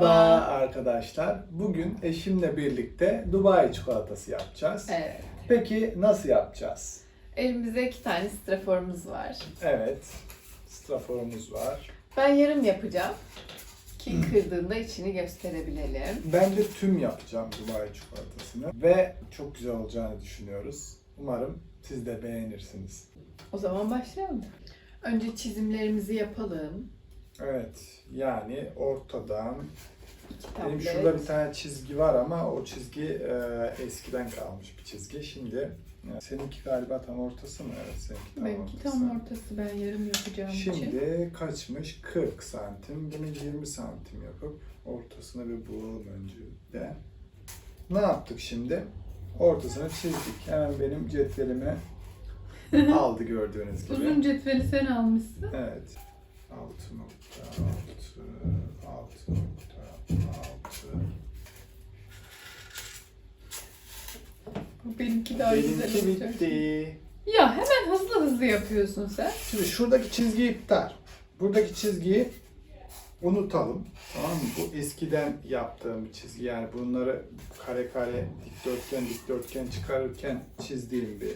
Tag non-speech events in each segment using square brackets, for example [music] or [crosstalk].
Merhaba arkadaşlar. Bugün eşimle birlikte Dubai çikolatası yapacağız. Evet. Peki nasıl yapacağız? Elimizde iki tane straforumuz var. Evet, straforumuz var. Ben yarım yapacağım. Ki kırdığında içini gösterebilelim. Ben de tüm yapacağım Dubai çikolatasını ve çok güzel olacağını düşünüyoruz. Umarım siz de beğenirsiniz. O zaman başlayalım. Önce çizimlerimizi yapalım. Evet, yani ortadan Benim şurada bir tane çizgi var ama o çizgi e, eskiden kalmış bir çizgi. Şimdi e, seninki galiba tam ortası mı? Evet seninki tam Benimki ortası. tam ortası. Ben yarım yapacağım için. Şimdi kaçmış? 40 santim. Bunu 20 santim yapıp ortasına bir bulalım önce de. Ne yaptık şimdi? Ortasını çizdik. Hemen benim cetvelime [laughs] aldı gördüğünüz gibi. Uzun cetveli sen almışsın. Evet. 6 nokta 6 6 nokta 6 Benimki daha güzel Benimki olacak. bitti. Ya hemen hızlı hızlı yapıyorsun sen. Şimdi şuradaki çizgiyi iptal. Buradaki çizgiyi unutalım. Tamam mı? Bu eskiden yaptığım bir çizgi. Yani bunları kare kare, dikdörtgen, dikdörtgen çıkarırken çizdiğim bir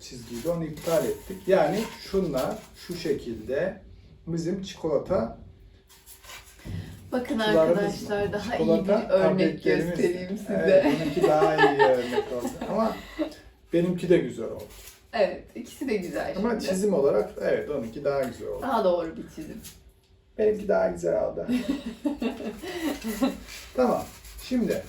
çizgiydi. Onu iptal ettik. Yani şunlar şu şekilde bizim çikolata Bakın arkadaşlar daha iyi bir örnek göstereyim size. Evet, benimki daha iyi örnek oldu. Ama benimki de güzel oldu. Evet, ikisi de güzel Ama şimdi. çizim olarak evet onunki daha güzel oldu. Daha doğru bir çizim. Benimki daha güzel oldu. [laughs] tamam. Şimdi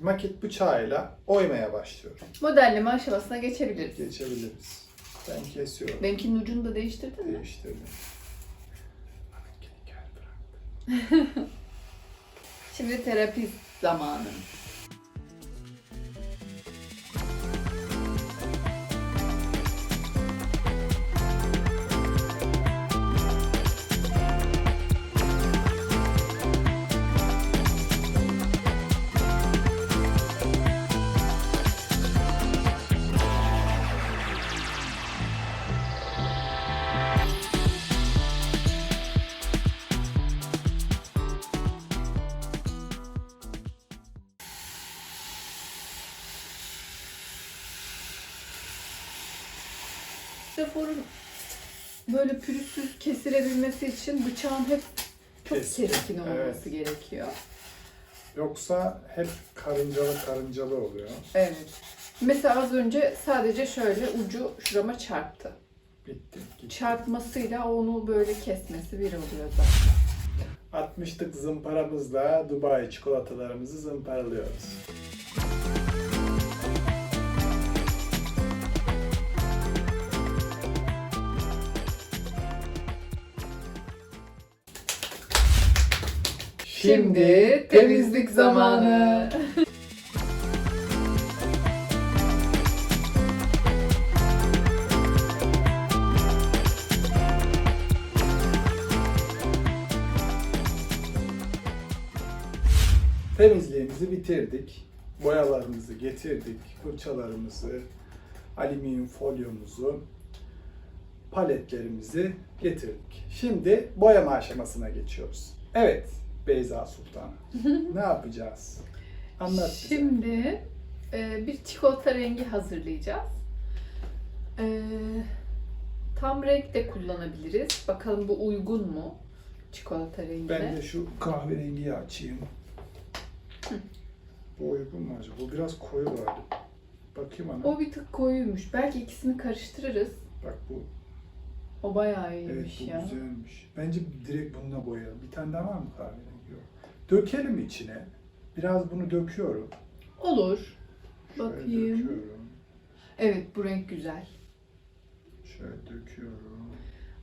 maket bıçağıyla oymaya başlıyorum. Modelleme aşamasına geçebiliriz. Geçebiliriz. Ben kesiyorum. Benimkinin ucunu da değiştirdin mi? Değiştirdim. Şimdi terapi zamanı. Straforun böyle pürüzsüz kesilebilmesi için bıçağın hep çok Keskin, keskin olması evet. gerekiyor. Yoksa hep karıncalı karıncalı oluyor. Evet. Mesela az önce sadece şöyle ucu şurama çarptı. Bitti. Gitti. Çarpmasıyla onu böyle kesmesi bir oluyor zaten. 60'lık zımparamızla Dubai çikolatalarımızı zımparalıyoruz. Şimdi temizlik zamanı. Temizliğimizi bitirdik. Boyalarımızı getirdik. Fırçalarımızı, alüminyum folyomuzu, paletlerimizi getirdik. Şimdi boyama aşamasına geçiyoruz. Evet Beyza Sultan. [laughs] ne yapacağız? Anlat bize. Şimdi e, bir çikolata rengi hazırlayacağız. E, tam renk de kullanabiliriz. Bakalım bu uygun mu çikolata rengine? Ben de şu kahverengiyi açayım. Bu uygun mu acaba? Bu biraz koyu vardı. Bakayım ana. O bir tık koyuymuş. Belki ikisini karıştırırız. Bak bu O bayağı Evet iyiymiş bu ya. güzelmiş. Bence direkt bununla boyayalım. Bir tane daha var mı kahverengi? Dökelim içine. Biraz bunu döküyorum. Olur. Şöyle Bakayım. döküyorum. Evet bu renk güzel. Şöyle döküyorum.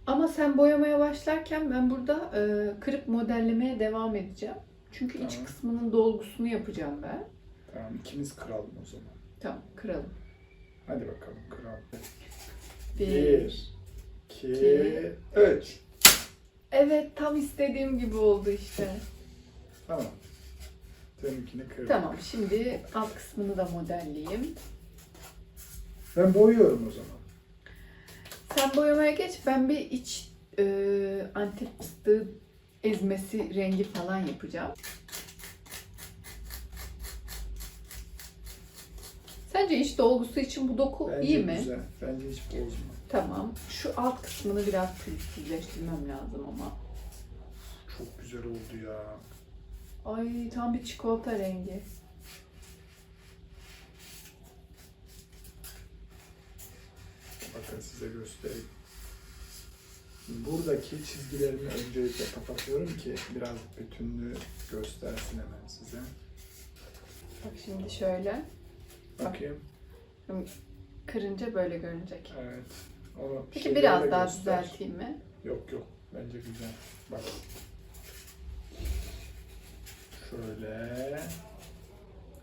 Ama sen boyamaya başlarken ben burada e, kırıp modellemeye devam edeceğim. Çünkü iç Tamam. kısmının dolgusunu yapacağım ben. Tamam ikimiz kıralım o zaman. Tamam kıralım. Hadi bakalım kıralım. Bir. Bir, iki, iki, üç. Evet tam istediğim gibi oldu işte. Tamam. Seninkini kırdım. Tamam şimdi alt kısmını da modelleyeyim. Ben boyuyorum o zaman. Sen boyamaya geç ben bir iç e, antep fıstığı ezmesi rengi falan yapacağım. Sence iç dolgusu için bu doku Bence iyi mi? güzel. Bence hiç bozma. Tamam. Şu alt kısmını biraz pürüzsüzleştirmem lazım ama. Çok güzel oldu ya. Ay tam bir çikolata rengi. Bakın size göstereyim. Buradaki çizgilerimi öncelikle kapatıyorum ki biraz bütünlüğü göstersin hemen size. Bak şimdi şöyle. Bakayım. Kırınca böyle görünecek. Evet. Onu Peki biraz daha göster. düzelteyim mi? Yok yok. Bence güzel. Bak. Şöyle.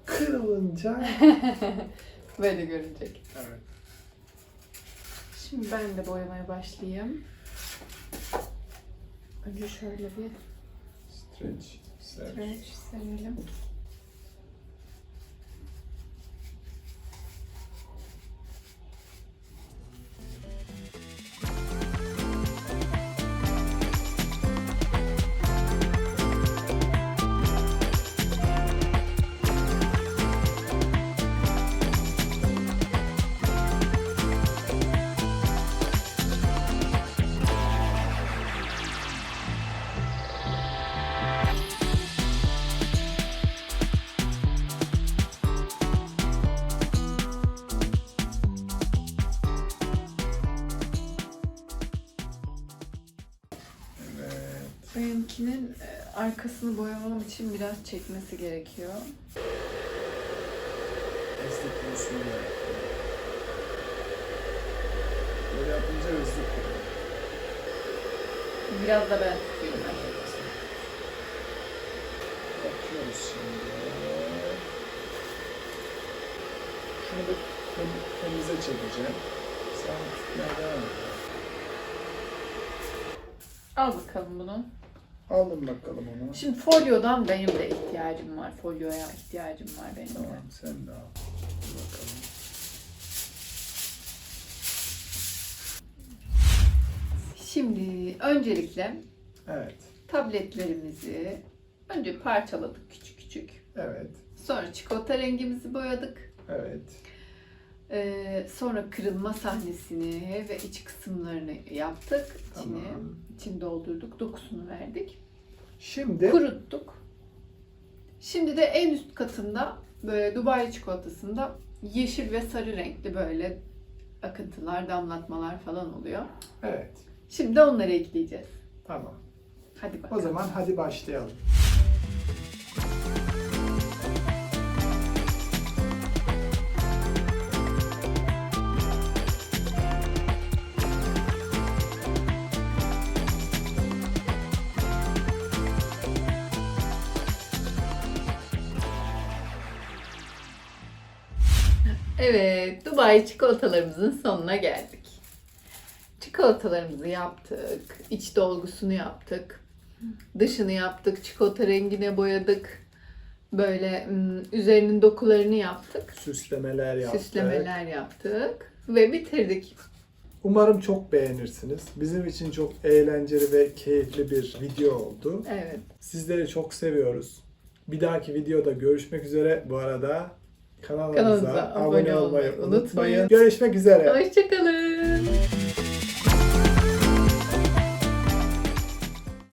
Kırılınca. [laughs] Böyle görünecek. evet. Şimdi ben de boyamaya başlayayım. Önce şöyle bir Stretch. Ser. stretch serelim. Benimkinin e, arkasını boyamam için biraz çekmesi gerekiyor. Esnek olsun diye. Böyle yapınca kuruyor. Biraz da ben ben. Bakıyoruz şimdi. Şunu da tem- temize çekeceğim. Sen tutmaya devam et. Al bakalım bunu. Aldım bakalım onu. Şimdi folyodan benim de ihtiyacım var. Folyoya ihtiyacım var benim de. Tamam sen de al. Dur bakalım. Şimdi öncelikle Evet. tabletlerimizi önce parçaladık küçük küçük. Evet. Sonra çikolata rengimizi boyadık. Evet. Ee, sonra kırılma sahnesini ve iç kısımlarını yaptık. İçini, Tamam. içini doldurduk. Dokusunu verdik. Şimdi Kuruttuk. Şimdi de en üst katında böyle Dubai çikolatasında yeşil ve sarı renkli böyle akıntılar, damlatmalar falan oluyor. evet. Şimdi de onları ekleyeceğiz. Tamam. Hadi O bakalım. zaman hadi başlayalım. Evet, Dubai çikolatalarımızın sonuna geldik. Çikolatalarımızı yaptık, iç dolgusunu yaptık, dışını yaptık, çikolata rengine boyadık. Böyle üzerinin dokularını yaptık, Süslemeler yaptık. süslemeler yaptık ve bitirdik. Umarım çok beğenirsiniz. Bizim için çok eğlenceli ve keyifli bir video oldu. Evet, Sizleri çok seviyoruz. Bir dahaki videoda görüşmek üzere. Bu arada kanalımıza, Kanalımıza abone, olmayı unutmayın. Görüşmek üzere. hoşçakalın.